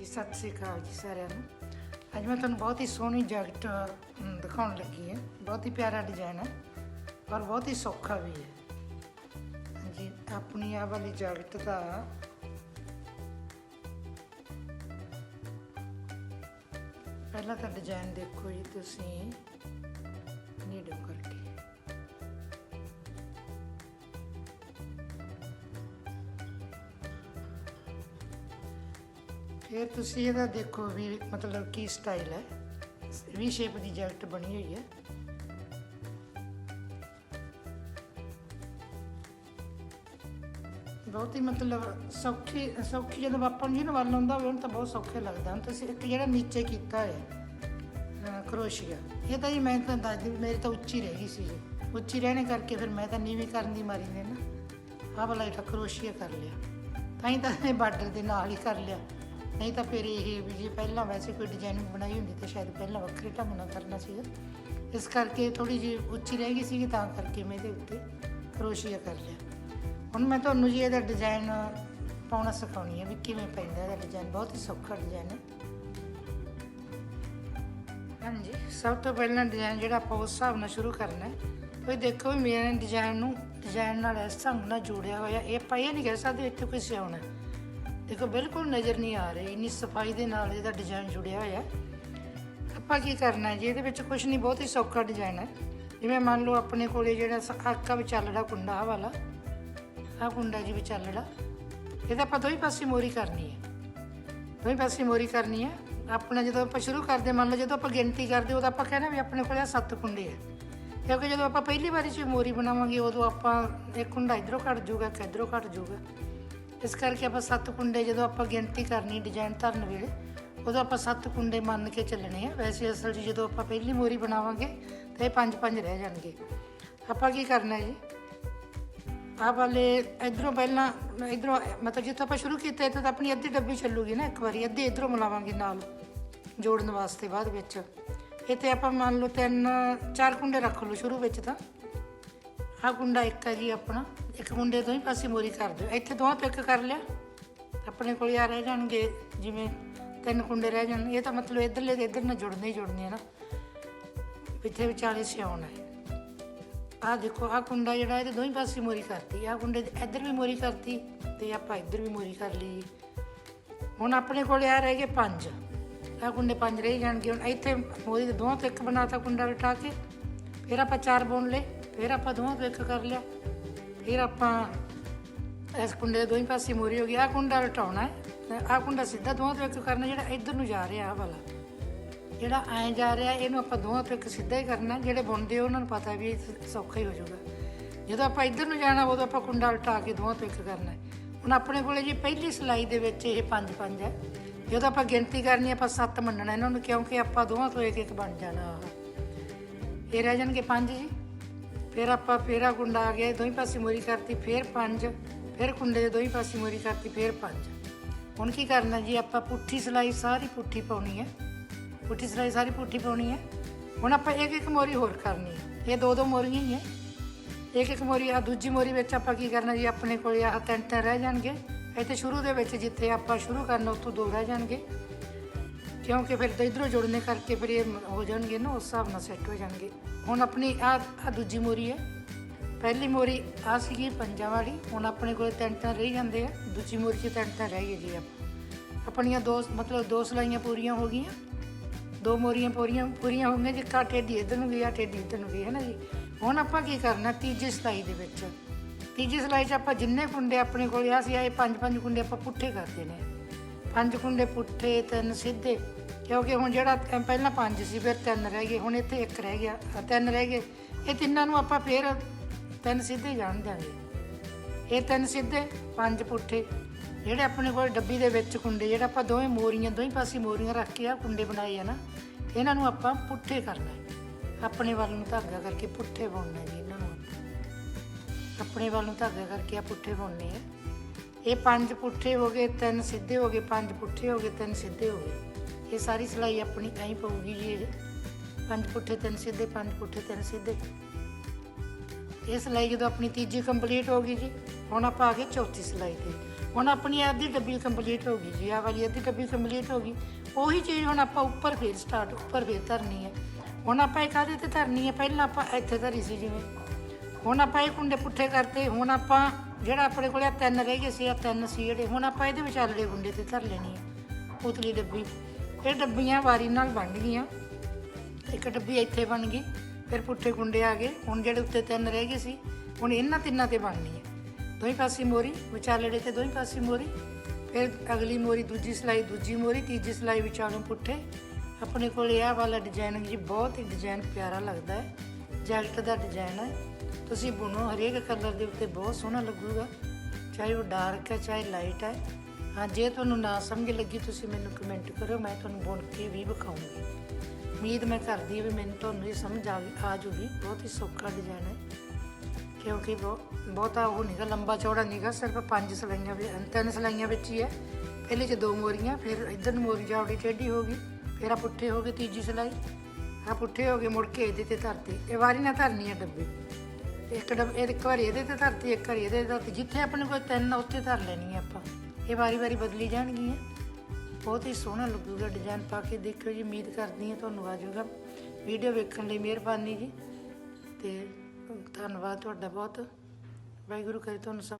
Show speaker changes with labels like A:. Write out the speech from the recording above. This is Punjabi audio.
A: ਜੀ ਸਤਿ ਸ੍ਰੀ ਅਕਾਲ ਜੀ ਸਾਰਿਆਂ ਨੂੰ। ਅੱਜ ਮੈਂ ਤੁਹਾਨੂੰ ਬਹੁਤ ਹੀ ਸੋਹਣੀ ਜੈਕਟ ਦਿਖਾਉਣ ਲੱਗੀ ਹੈ। ਬਹੁਤ ਹੀ ਪਿਆਰਾ ਡਿਜ਼ਾਈਨ ਹੈ ਔਰ ਬਹੁਤ ਹੀ ਸੌਖਾ ਵੀ ਹੈ। ਹਾਂਜੀ, ਆਪਣੀ ਆਹ ਵਾਲੀ ਜੈਕਟ ਦਾ ਪਹਿਲਾਂ ਤਾਂ ਡਿਜ਼ਾਈਨ ਦੇਖੋ ਜੀ ਤੁਸੀਂ। ਫਿਰ ਤੁਸੀਂ ਇਹਦਾ ਦੇਖੋ ਵੀ ਮਤਲਬ ਕੀ ਸਟਾਈਲ ਹੈ। ਵੀ ਸ਼ੇਪ ਦੀ ਜੈਕਟ ਬਣੀ ਹੋਈ ਹੈ। ਬਹੁਤ ਹੀ ਮਤਲਬ ਸੌਖੀ ਸੌਖੀ ਜਦੋਂ ਆਪਾਂ ਨੂੰ ਜਿਹਨੂੰ ਵੱਲ ਆਉਂਦਾ ਹੋਵੇ, ਉਹਨੂੰ ਤਾਂ ਬਹੁਤ ਸੌਖੇ ਲੱਗਦਾ। ਹੁਣ ਤੁਸੀਂ ਇੱਕ ਜਿਹੜਾ ਨੀਚੇ ਕੀਤਾ ਹੈ ਕਰੋਸ਼ੀਆ, ਇਹ ਤਾਂ ਜੀ ਮੈਂ ਤਾਂ ਦੱਸਦੀ ਵੀ ਮੇਰੀ ਤਾਂ ਉੱਚੀ ਰਹਿ ਗਈ ਸੀ ਉੱਚੀ ਰਹਿਣੇ ਕਰਕੇ ਫਿਰ ਮੈਂ ਤਾਂ ਨੀਵੀਂ ਕਰਨ ਦੀ ਮਾਰੀ ਨੇ ਨਾ। ਆਹ ਵਾਲਾ ਕਰੋਸ਼ੀਆ ਕਰ ਲਿਆ। ਤਾਂ ਹੀ ਤਾਂ ਇਹ ਬਾਰਡਰ ਦੇ ਨਾਲ ਹੀ ਕਰ ਲਿਆ। ਨਹੀਂ ਤਾਂ ਫਿਰ ਇਹ ਵੀ ਜੇ ਪਹਿਲਾਂ ਵੈਸੇ ਕੋਈ ਡਿਜ਼ਾਈਨਿੰਗ ਬਣਾਈ ਹੁੰਦੀ ਤਾਂ ਸ਼ਾਇਦ ਪਹਿਲਾਂ ਵੱਖਰੇ ਢੰਗ ਨਾਲ ਕਰਨਾ ਸੀਗਾ ਇਸ ਕਰਕੇ ਥੋੜੀ ਜਿਹੀ ਉੱਚੀ ਰਹਿ ਗਈ ਸੀਗੀ ਤਾਂ ਕਰਕੇ ਮੈਂ ਇਹਦੇ ਉੱਤੇ ਕਰੋਸ਼ੀਆ ਕਰ ਲਿਆ। ਹੁਣ ਮੈਂ ਤੁਹਾਨੂੰ ਜੀ ਇਹਦਾ ਡਿਜ਼ਾਈਨ ਪਾਉਣਾ ਸਿਖਾਉਣੀ ਹੈ ਵੀ ਕਿਵੇਂ ਪੈਂਦਾ ਇਹਦਾ ਡਿਜ਼ਾਈਨ ਬਹੁਤ ਹੀ ਸੌਖਾ ਡਿਜ਼ਾਈਨ ਹੈ ਹਾਂਜੀ, ਸਭ ਤੋਂ ਪਹਿਲਾਂ ਡਿਜ਼ਾਈਨ ਜਿਹੜਾ ਆਪਾਂ ਉਸ ਹਿਸਾਬ ਨਾਲ ਸ਼ੁਰੂ ਕਰਨਾ ਹੈ। ਕੋਈ ਦੇਖੋ ਵੀ ਮੇਰੇ ਡਿਜ਼ਾਈਨ ਨੂੰ ਡਿਜ਼ਾਈਨ ਨਾਲ ਇਸ ਢੰਗ ਨਾਲ ਜੋੜਿਆ ਹੋਇਆ, ਇਹ ਆਪਾਂ ਇਹ ਨਹੀਂ ਕਹਿ ਸਕਦੇ ਇੱਥੇ ਕੋਈ ਸਿਆਉਣਾ ਦੇਖੋ, ਬਿਲਕੁਲ ਨਜ਼ਰ ਨਹੀਂ ਆ ਰਹੀ, ਇੰਨੀ ਸਫ਼ਾਈ ਦੇ ਨਾਲ ਇਹਦਾ ਡਿਜ਼ਾਈਨ ਜੁੜਿਆ ਹੋਇਆ ਆਪਾਂ ਕੀ ਕਰਨਾ ਹੈ ਜੀ, ਇਹਦੇ ਵਿੱਚ ਕੁਝ ਨਹੀਂ, ਬਹੁਤ ਹੀ ਸੌਖਾ ਡਿਜ਼ਾਈਨ ਹੈ। ਜਿਵੇਂ ਮੰਨ ਲਓ, ਆਪਣੇ ਕੋਲੇ ਜਿਹੜਾ ਸ- ਆਕਾ ਵਿਚਾਲੜਾ ਕੁੰਡਾ ਆਹ ਵਾਲਾ, ਆਹ ਕੁੰਡਾ ਜੀ ਵਿਚਾਲੜਾ, ਇਹਦਾ ਆਪਾਂ ਦੋਈ ਪਾਸੇ ਮੋਰੀ ਕਰਨੀ ਹੈ। ਦੋਈ ਪਾਸੇ ਮੋਰੀ ਕਰਨੀ ਹੈ। ਆਪਣਾ ਜਦੋਂ ਆਪਾਂ ਸ਼ੁਰੂ ਕਰਦੇ, ਮੰਨ ਲਓ ਜਦੋਂ ਆਪਾਂ ਗਿਣਤੀ ਕਰਦੇ, ਉਦੋਂ ਆਪਾਂ ਕਹਿੰਦੇ ਵੀ ਆਪਣੇ ਕੋਲੇ ਆਹ ਸੱਤ ਕੁੰਡੇ ਆ ਕਿਉਂਕਿ ਜਦੋਂ ਆਪਾਂ ਪਹਿਲੀ ਵਾਰੀ 'ਚ ਮੋਰੀ ਬਣਾਵਾਂਗੇ, ਉਦੋਂ ਆਪਾਂ ਇੱਕ ਕੁੰਡਾ ਇਧਰੋਂ ਕੱਟ ਜਾਊਗਾ, ਇੱਕ ਇਧਰੋਂ ਕੱਟ ਜਾਊਗਾ। ਇਸ ਕਰਕੇ ਆਪਾਂ ਸੱਤ ਕੁੰਡੇ ਜਦੋਂ ਆਪਾਂ ਗਿਣਤੀ ਕਰਨੀ ਡਿਜ਼ਾਈਨ ਧਰਨ ਵੇਲੇ, ਉਦੋਂ ਆਪਾਂ ਸੱਤ ਕੁੰਡੇ ਮੰਨ ਕੇ ਚੱਲਣੇ ਆ। ਵੈਸੇ ਅਸਲ 'ਚ ਜਦੋਂ ਆਪਾਂ ਪਹਿਲੀ ਮੋਰੀ ਬਣਾਵਾਂਗੇ, ਤਾਂ ਇਹ ਪੰਜ ਪੰਜ ਰਹਿ ਜਾਣਗੇ। ਆਪਾਂ ਕੀ ਕਰਨਾ ਜੀ? ਆਹ ਵਾਲੇ ਇਧਰੋਂ ਪਹਿਲਾਂ, ਇਧਰੋਂ, ਮਤਲਬ ਜਿੱਥੋਂ ਆਪਾਂ ਸ਼ੁਰੂ ਕੀਤਾ, ਇੱਥੋਂ ਤਾਂ ਆਪਣੀ ਅੱਧੀ ਡੱਬੀ ਚੱਲੂਗੀ ਨਾ ਇੱਕ ਵਾਰੀ, ਅੱਧੀ ਇਧਰੋਂ ਮਿਲਾਵਾਂਗੇ ਨਾਲ, ਜੋੜਨ ਵਾਸਤੇ ਬਾਅਦ ਵਿੱਚ। ਇੱਥੇ ਆਪਾਂ ਮੰਨ ਲਓ ਤਿੰਨ, ਚਾਰ ਕੁੰਡੇ ਰੱਖ ਲਓ ਸ਼ੁਰੂ ਵਿੱਚ ਤਾਂ। ਆਹ ਕੁੰਡਾ ਇੱਕ ਹੈ ਜੀ ਆਪਣਾ, ਇੱਕ ਕੁੰਡੇ ਤੋਂ ਹੀ ਪਾਸੇ ਮੋਰੀ ਕਰ ਦਿਓ। ਇੱਥੇ ਦੋਵਾਂ ਤੋਂ ਇੱਕ ਕਰ ਲਿਆ। ਆਪਣੇ ਕੋਲ ਆ ਰਹਿ ਜਾਣਗੇ, ਜਿਵੇਂ ਤਿੰਨ ਕੁੰਡੇ ਰਹਿ ਜਾਣ। ਇਹ ਤਾਂ ਮਤਲਬ ਇਧਰਲੇ ਤੇ ਇਧਰ ਨਾਲ ਜੁੜਨੇ ਹੀ ਜੁੜਨੇ ਆ ਨਾ। ਇੱਥੇ ਵਿਚਾਲੇ ਸਿਆਉਣਾ ਹੈ। ਆਹ ਦੇਖੋ, ਆਹ ਕੁੰਡਾ ਜਿਹੜਾ, ਇਹਦੇ ਦੋਹੀਂ ਪਾਸੇ ਮੋਰੀ ਕਰਤੀ। ਆਹ ਕੁੰਡੇ ਇੱਧਰ ਵੀ ਮੋਰੀ ਕਰਤੀ ਤੇ ਆਪਾਂ ਇੱਧਰ ਵੀ ਮੋਰੀ ਕਰ ਲਈ। ਹੁਣ ਆਪਣੇ ਕੋਲ ਆ ਰਹਿ ਗਏ ਪੰਜ। ਆਹ ਕੁੰਡੇ ਪੰਜ ਰਹਿ ਜਾਣਗੇ। ਹੁਣ ਇੱਥੇ ਮੋਰੀ ਦੇ ਦੋਹਾਂ ਤੋਂ ਇੱਕ ਬਣਾਤਾ ਕੁੰਡਾ ਉਠਾ ਕੇ। ਫਿਰ ਆਪਾਂ ਚਾਰ ਬੁਣ ਲਏ। ਫਿਰ ਆਪਾਂ ਦੋਵਾਂ ਤੋਂ ਇੱਕ ਕਰ ਲਿਆ। ਫਿਰ ਆਪਾਂ ਇਸ ਕੁੰਡੇ ਦੇ ਦੋਹੀਂ ਪਾਸੇ ਮੋਰੀ ਹੋ ਗਈ। ਆਹ ਕੁੰਡਾ ਉਲਟਾਉਣਾ ਹੈ। ਆਹ ਕੁੰਡਾ ਸਿੱਧਾ ਦੋਵਾਂ ਤੋਂ ਇੱਕ ਕਰਨਾ, ਜਿਹੜਾ ਇੱਧਰ ਨੂੰ ਜਾ ਰਿਹਾ ਆਹ ਵਾਲਾ। ਜਿਹੜਾ ਐਂ ਜਾ ਰਿਹਾ, ਇਹਨੂੰ ਆਪਾਂ ਦੋਵਾਂ ਤੋਂ ਇੱਕ ਸਿੱਧਾ ਹੀ ਕਰਨਾ। ਜਿਹੜੇ ਬੁਣਦੇ ਉਹਨਾਂ ਨੂੰ ਪਤਾ ਵੀ ਇਹ ਸੌਖਾ ਹੀ ਹੋ ਜਾਊਗਾ। ਜਦੋਂ ਆਪਾਂ ਇੱਧਰ ਨੂੰ ਜਾਣਾ, ਉਦੋਂ ਆਪਾਂ ਕੁੰਡਾ ਉਲਟਾ ਕੇ ਦੋਵਾਂ ਤੋਂ ਇੱਕ ਕਰਨਾ ਹੁਣ ਆਪਣੇ ਕੋਲੇ ਜੀ ਪਹਿਲੀ ਸਲਾਈ ਦੇ ਵਿੱਚ ਇਹ ਪੰਜ ਪੰਜ ਹੈ। ਜਦੋਂ ਆਪਾਂ ਗਿਣਤੀ ਕਰਨੀ, ਆਪਾਂ ਸੱਤ ਮੰਨਣਾ ਇਹਨਾਂ ਨੂੰ, ਕਿਉਂਕਿ ਆਪਾਂ ਦੋਵਾਂ ਤੋਂ ਇੱਕ ਇੱਕ ਬਣ ਜਾਣਾ ਇਹ ਰਹਿ ਜਾਣਗੇ ਪੰਜ ਜੀ। ਫਿਰ ਆਪਾਂ ਫੇਰਾ ਕੁੰਡਾ ਆ ਗਿਆ ਦੋਹੀਂ ਪਾਸੇ ਮੋਰੀ ਕਰਤੀ, ਫਿਰ ਪੰਜ, ਫਿਰ ਕੁੰਡੇ ਦੇ ਦੋਹੀਂ ਪਾਸੇ ਮੋਰੀ ਕਰਤੀ, ਫਿਰ ਪੰਜ। ਹੁਣ ਕੀ ਕਰਨਾ ਜੀ, ਆਪਾਂ ਪੁੱਠੀ ਸਲਾਈ ਸਾਰੀ ਪੁੱਠੀ ਪਾਉਣੀ ਹੈ। ਪੁੱਠੀ ਸਲਾਈ ਸਾਰੀ ਪੁੱਠੀ ਪਾਉਣੀ ਹੈ। ਹੁਣ ਆਪਾਂ ਇੱਕ ਇੱਕ ਮੋਰੀ ਹੋਰ ਕਰਨੀ ਹੈ। ਇਹ ਦੋ ਦੋ ਮੋਰੀਆਂ ਹੀ ਹੈ। ਇੱਕ ਇੱਕ ਮੋਰੀ ਆ ਦੂਜੀ ਮੋਰੀ ਵਿੱਚ ਆਪਾਂ ਕੀ ਕਰਨਾ ਜੀ, ਆਪਣੇ ਕੋਲ ਆਹ ਤਿੰਨ ਤਿੰਨ ਰਹਿ ਜਾਣਗੇ। ਇੱਥੇ ਸ਼ੁਰੂ ਦੇ ਵਿੱਚ ਜਿੱਥੇ ਆਪਾਂ ਸ਼ੁਰੂ ਕਰਨਾ, ਉੱਥੋਂ ਦੋ ਰਹਿ ਜਾਣਗੇ। ਕਿਉਂਕਿ ਫਿਰ ਤਾਂ ਇਧਰੋਂ ਜੁੜਨੇ ਕਰਕੇ ਫਿਰ ਇਹ ਹੋ ਜਾਣਗੇ ਨਾ, ਉਸ ਹਿਸਾਬ ਨਾਲ ਸੈੱਟ ਹੋ ਜਾਣਗੇ। ਹੁਣ ਆਪਣੀ ਆ ਆ ਦੂਜੀ ਮੋਰੀ ਹੈ। ਪਹਿਲੀ ਮੋਰੀ ਆ ਸੀਗੀ ਪੰਜਾਂ ਵਾਲੀ, ਹੁਣ ਆਪਣੇ ਕੋਲ ਤਿੰਨ ਤਿੰਨ ਰਹਿ ਜਾਂਦੇ ਆ। ਦੂਜੀ ਮੋਰੀ 'ਚ ਤਿੰਨ ਤਿੰਨ ਰਹਿ ਗਏ ਜੀ ਆਪਾਂ। ਆਪਣੀਆਂ ਦੋ, ਮਤਲਬ ਦੋ ਸਲਾਈਆਂ ਪੂਰੀਆਂ ਹੋ ਗਈਆਂ। ਦੋ ਮੋਰੀਆਂ ਪੂਰੀਆਂ ਪੂਰੀਆਂ ਹੋ ਗਈਆਂ ਜੀ ਕਾ ਟੇਢੀ ਇੱਧਰ ਨੂੰ ਗਈ ਆ ਟੇਢੀ ਇੱਧਰ ਨੂੰ ਗਈ, ਹੈ ਨਾ ਜੀ? ਹੁਣ ਆਪਾਂ ਕੀ ਕਰਨਾ, ਤੀਜੀ ਸਲਾਈ ਦੇ ਵਿੱਚ। ਤੀਜੀ ਸਲਾਈ 'ਚ ਆਪਾਂ ਜਿੰਨੇ ਕੁੰਡੇ ਆਪਣੇ ਕੋਲ ਆ ਸੀ ਆਏ ਪੰਜ ਪੰਜ ਕੁੰਡੇ ਆਪਾਂ ਪੁੱਠੇ ਕਰਦੇ ਨੇ ਪੰਜ ਕੁੰਡੇ ਪੁੱਠੇ, ਤਿੰਨ ਸਿੱਧੇ। ਕਿਉਂਕਿ ਹੁਣ ਜਿਹੜਾ ਅ, ਪਹਿਲਾਂ ਪੰਜ ਸੀ ਫਿਰ ਤਿੰਨ ਰਹਿ ਗਏ ਹੁਣ ਇੱਥੇ ਇੱਕ ਰਹਿ ਗਿਆ ਅ, ਤਿੰਨ ਰਹਿ ਗਏ। ਇਹ ਤਿੰਨਾਂ ਨੂੰ ਆਪਾਂ ਫਿਰ ਤਿੰਨ ਸਿੱਧੇ ਜਾਣ ਦਿਆਂਗੇ। ਇਹ ਤਿੰਨ ਸਿੱਧੇ ਪੰਜ ਪੁੱਠੇ। ਜਿਹੜੇ ਆਪਣੇ ਕੋਲ ਡੱਬੀ ਦੇ ਵਿੱਚ ਕੁੰਡੇ ਜਿਹੜਾ ਆਪਾਂ ਦੋਵੇਂ ਮੋਰੀਆਂ ਦੋਵੇਂ ਪਾਸੇ ਮੋਰੀਆਂ ਰੱਖ ਕੇ ਆ ਕੁੰਡੇ ਬਣਾਏ ਆ ਨਾ ਇਹਨਾਂ ਨੂੰ ਆਪਾਂ ਪੁੱਠੇ ਕਰਨਾ ਹੈ। ਆਪਣੇ ਵੱਲ ਨੂੰ ਧਾਗਾ ਕਰਕੇ ਪੁੱਠੇ ਬੁਣਨਾ ਜੀ ਇਹਨਾਂ ਨੂੰ ਆਪਾਂ। ਆਪਣੇ ਵੱਲ ਨੂੰ ਧਾਗਾ ਕਰਕੇ ਆ ਪੁੱਠੇ ਬੁਣਨੇ ਆ। ਇਹ ਪੰਜ ਪੁੱਠੇ ਹੋ ਗਏ ਤਿੰਨ ਸਿੱਧੇ ਹੋ ਗਏ ਪੰਜ ਪੁੱਠੇ ਹੋ ਗਏ ਤਿੰਨ ਸਿੱਧੇ ਹੋ ਗਏ। ਇਹ ਸਾਰੀ ਸਿਲਾਈ ਆਪਣੀ ਐਂ ਪਊਗੀ ਜੀ ਇਹ। ਪੰਜ ਪੁੱਠੇ, ਤਿੰਨ ਸਿੱਧੇ, ਪੰਜ ਪੁੱਠੇ, ਤਿੰਨ ਸਿੱਧੇ। ਇਹ ਸਿਲਾਈ ਜਦੋਂ ਆਪਣੀ ਤੀਜੀ ਕੰਪਲੀਟ ਹੋ ਗਈ ਜੀ, ਹੁਣ ਆਪਾਂ ਆ ਗਏ ਚੌਥੀ ਸਿਲਾਈ ਤੇ। ਹੁਣ ਆਪਣੀ ਅੱਧੀ ਡੱਬੀ ਕੰਪਲੀਟ ਹੋ ਗਈ ਜੀ, ਆਹ ਵਾਲੀ ਅੱਧੀ ਡੱਬੀ ਕੰਪਲੀਟ ਹੋ ਗਈ। ਉਹੀ ਚੀਜ਼ ਹੁਣ ਆਪਾਂ ਉੱਪਰ ਫੇਰ ਸਟਾਰਟ ਉੱਪਰ ਫੇਰ ਧਰਨੀ ਹੈ। ਹੁਣ ਆਪਾਂ ਇਹ ਕਾਹਦੇ ਤੇ ਧਰਨੀ ਹੈ? ਪਹਿਲਾਂ ਆਪਾਂ ਇੱਥੇ ਧਰੀ ਸੀ ਜਿਵੇਂ। ਹੁਣ ਆਪਾਂ ਇਹ ਕੁੰਡੇ ਪੁੱਠੇ ਕਰਤੇ, ਹੁਣ ਆਪਾਂ ਜਿਹੜਾ ਆਪਣੇ ਕੋਲ ਆ ਤਿੰਨ ਰਹਿ ਗਏ ਸੀ ਆ ਤਿੰਨ ਸੀ ਜਿਹੜੇ ਹੁਣ ਆਪਾਂ ਇਹਦੇ ਵਿਚਾਲੇ ਗੁੰਡੇ ਤੇ ਧਰ ਲੈਣੀ ਹੈ। ਪੁਤਲੀ ਡੱਬੀ। ਇਹ ਡੱਬੀਆਂ ਵਾਰੀ ਨਾਲ ਬਣ ਗਈਆਂ। ਇੱਕ ਡੱਬੀ ਇੱਥੇ ਬਣ ਗਈ, ਫਿਰ ਪੁੱਠੇ ਕੁੰਡੇ ਆ ਗਏ। ਹੁਣ ਜਿਹੜੇ ਉੱਤੇ ਤਿੰਨ ਰਹਿ ਗਏ ਸੀ, ਹੁਣ ਇਹਨਾਂ ਤਿੰਨਾਂ ਤੇ ਬਣਨੀ ਹੈ। ਦੋਹੀਂ ਪਾਸੇ ਮੋਰੀ, ਵਿਚਾਲੜੇ ਤੇ ਦੋਹੀਂ ਪਾਸੇ ਮੋਰੀ। ਫਿਰ ਅਗਲੀ ਮੋਰੀ, ਦੂਜੀ ਸਲਾਈ, ਦੂਜੀ ਮੋਰੀ, ਤੀਜੀ ਸਲਾਈ ਵਿਚਾਲੋਂ ਪੁੱਠੇ। ਆਪਣੇ ਕੋਲ ਇਹ ਵਾਲਾ ਡਿਜ਼ਾਈਨ ਜੀ ਬਹੁਤ ਹੀ ਡਿਜ਼ਾਈਨ ਪਿਆਰਾ ਲੱਗਦਾ ਹੈ। ਜੈਕਟ ਦਾ ਡਿਜ਼ਾਈਨ ਹੈ। ਤੁਸੀਂ ਬੁਣੋ, ਹਰੇਕ ਕਲਰ ਦੇ ਉੱਤੇ ਬਹੁਤ ਸੋਹਣਾ ਲੱਗੂਗਾ। ਚਾਹੇ ਉਹ ਡਾਰਕ ਹੈ, ਚਾਹੇ ਲਾਈਟ ਹੈ। ਹਾਂ ਜੇ ਤੁਹਾਨੂੰ ਨਾ ਸਮਝ ਲੱਗੀ ਤੁਸੀਂ ਮੈਨੂੰ ਕਮੈਂਟ ਕਰੋ ਮੈਂ ਤੁਹਾਨੂੰ ਬੁਣ ਕੇ ਵੀ ਵਿਖਾਉਂਗੀ। ਉਮੀਦ ਮੈਂ ਕਰਦੀ ਹਾਂ ਵੀ ਮੈਨੂੰ ਤੁਹਾਨੂੰ ਇਹ ਸਮਝ ਆ ਗਈ ਆ ਜੂਗੀ। ਬਹੁਤ ਹੀ ਸੌਖਾ ਡਿਜ਼ਾਈਨ ਹੈ। ਕਿਉਂਕਿ ਬਹੁ- ਬਹੁਤਾ ਉਹ ਨਹੀਂਗਾ ਲੰਬਾ ਚੌੜਾ ਨਹੀਂਗਾ ਸਿਰਫ ਪੰਜ ਸਲਾਈਆਂ ਵੀ ਤਿੰਨ ਸਲਾਈਆਂ ਵਿੱਚ ਹੀ ਹੈ। ਪਹਿਲੇ ਚ ਦੋ ਮੋਰੀਆਂ ਫਿਰ ਇੱਧਰ ਨੂੰ ਮੋਰੀ ਜਾਵੜੀ ਟੇਢੀ ਹੋ ਗਈ ਫਿਰ ਆ ਪੁੱਠੇ ਹੋ ਗਏ ਤੀਜੀ ਸਲਾਈ। ਆ ਪੁੱਠੇ ਹੋ ਗਏ ਮੁੜ ਕੇ ਇਹਦੇ ਤੇ ਧਰਤੀ। ਇਹ ਵਾਰੀ ਨਾ ਧਰਨੀ ਹੈ ਡੱਬੇ। ਇੱਕ ਡੱਬੇ ਇਹ ਇੱਕ ਵਾਰੀ ਇਹਦੇ ਤੇ ਧਰਤੀ ਇੱਕ ਵਾਰੀ ਇਹਦੇ ਤੇ ਧਰਤੀ। ਜਿੱਥੇ ਆਪਣੇ ਕੋਲ ਤਿੰਨ ਆ, ਉੱਥੇ ਧਰ ਲੈਣੀ ਹੈ ਆਪਾਂ। ਇਹ ਵਾਰੀ ਵਾਰੀ ਬਦਲੀ ਜਾਣਗੀਆਂ। ਬਹੁਤ ਹੀ ਸੋਹਣਾ ਲੱਗੂਗਾ ਡਿਜ਼ਾਈਨ ਪਾ ਕੇ ਦੇਖਿਓ ਜੀ, ਉਮੀਦ ਕਰਦੀ ਹਾਂ ਤੁਹਾਨੂੰ ਆ ਜਾਊਗਾ। ਵੀਡੀਓ ਵੇਖਣ ਲਈ ਮਿਹਰਬਾਨੀ ਜੀ ਤੇ ਧੰਨਵਾਦ ਤੁਹਾਡਾ ਬਹੁਤ। ਵਾਹਿਗੁਰੂ ਕਰੇ ਤੁਹਾਨੂੰ ਸਭ